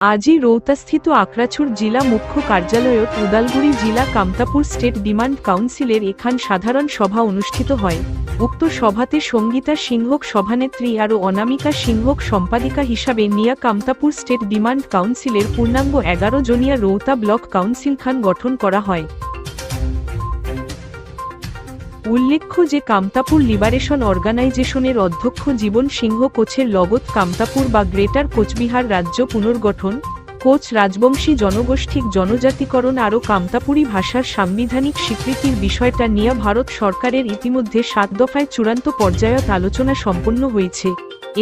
আজি রৌতাস্থিত আখড়াছুর জেলা মুখ্য কার্যালয়ত উদালগুড়ি জেলা কামতাপুর স্টেট ডিমান্ড কাউন্সিলের এখান সাধারণ সভা অনুষ্ঠিত হয়। উক্ত সভাতে সঙ্গীতা সিংহক সভানেত্রী আর অনামিকা সিংহক সম্পাদিকা হিসাবে নিয়া কামতাপুর স্টেট ডিমান্ড কাউন্সিলের পূর্ণাঙ্গ এগারো জনিয়া রৌতা ব্লক কাউন্সিল খান গঠন করা হয়। উল্লেখ্য যে কামতাপুর লিবারেশন অর্গানাইজেশনের অধ্যক্ষ জীবন সিংহ কোচের লগত কামতাপুর বা গ্রেটার কোচবিহার রাজ্য পুনর্গঠন, কোচ রাজবংশী জনগোষ্ঠীক জনজাতিকরণ আরও কামতাপুরী ভাষার সাংবিধানিক স্বীকৃতির বিষয়টা নিয়ে ভারত সরকারের ইতিমধ্যে সাত দফায় চূড়ান্ত পর্যায়ত আলোচনা সম্পন্ন হয়েছে।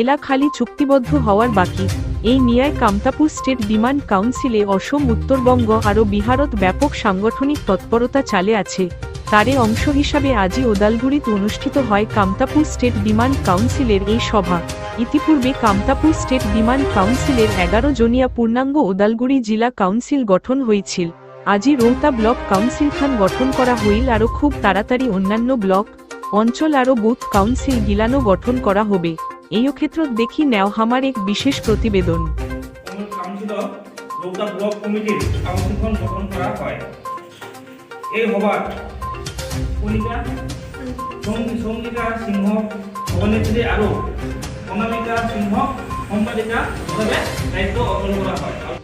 এলা খালি চুক্তিবদ্ধ হওয়ার বাকি। এই নিয়ায় কামতাপুর স্টেট ডিমান্ড কাউন্সিলে অসম, উত্তরবঙ্গ আরও বিহারত ব্যাপক সাংগঠনিক তৎপরতা চালে আছে। তারে অংশ হিসাবে আজই ওদালগুড়িত অনুষ্ঠিত হয় কামতাপুর স্টেট ডিমান্ড কাউন্সিলের এই সভা। ইতিপূর্বে কামতাপুর স্টেট ডিমান্ড কাউন্সিলের এগারো জনিয়া পূর্ণাঙ্গ ওদালগুড়ি জেলা কাউন্সিল গঠন হয়েছিল আজই রৌতা ব্লক কাউন্সিল খান গঠন করা হইল আরও খুব তাড়াতাড়ি অন্যান্য ব্লক, অঞ্চল আরও বুথ কাউন্সিল গিলানো গঠন করা হবে। এই ক্ষেত্রত দেখি নেও হামার এক বিশেষ প্রতিবেদন। রৌতা ব্লক কমিটির গঠন করা হয়। এই সভাত কণিকা সঙ্গীতা সিংহ অভিনেত্রী আৰু অনামিকা সিংহ সম্পাদিকা হিচাপে দায়িত্ব অর্পণ করা হয়।